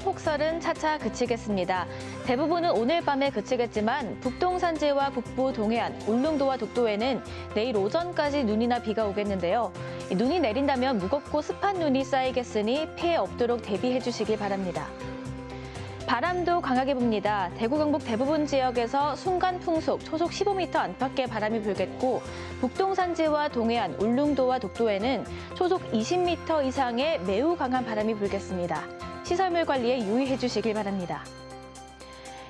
폭설은 차차 그치겠습니다. 대부분은 오늘 밤에 그치겠지만 북동 산지와 북부 동해안, 울릉도와 독도에는 내일 오전까지 눈이나 비가 오겠는데요. 눈이 내린다면 무겁고 습한 눈이 쌓이겠으니 피해 없도록 대비해 주시기 바랍니다. 바람도 강하게 붑니다. 대구 경북 대부분 지역에서 순간 풍속 초속 15m 안팎의 바람이 불겠고 북동 산지와 동해안, 울릉도와 독도에는 초속 20m 이상의 매우 강한 바람이 불겠습니다. 시설물 관리에 유의해 주시길 바랍니다.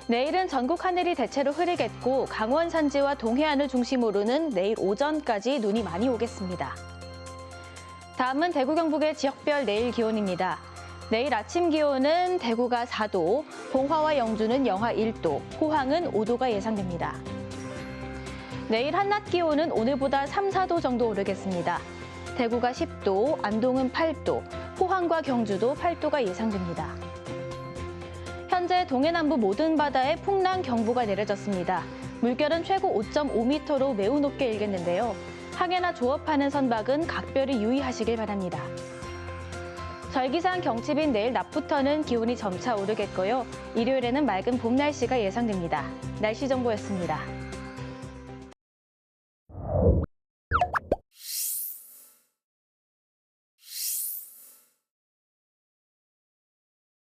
내일은 전국 하늘이 대체로 흐리겠고 강원 산지와 동해안을 중심으로는 내일 오전까지 눈이 많이 오겠습니다. 다음은 대구 경북의 지역별 내일 기온입니다. 내일 아침 기온은 대구가 4도, 봉화와 영주는 영하 1도, 포항은 5도가 예상됩니다. 내일 한낮 기온은 오늘보다 3, 4도 정도 오르겠습니다. 대구가 10도, 안동은 8도, 포항과 경주도 8도가 예상됩니다. 현재 동해남부 모든 바다에 풍랑 경보가 내려졌습니다. 물결은 최고 5.5m로 매우 높게 일겠는데요. 항해나 조업하는 선박은 각별히 유의하시길 바랍니다. 절기상 경칩인 내일 낮부터는 기온이 점차 오르겠고요. 일요일에는 맑은 봄 날씨가 예상됩니다. 날씨 정보였습니다.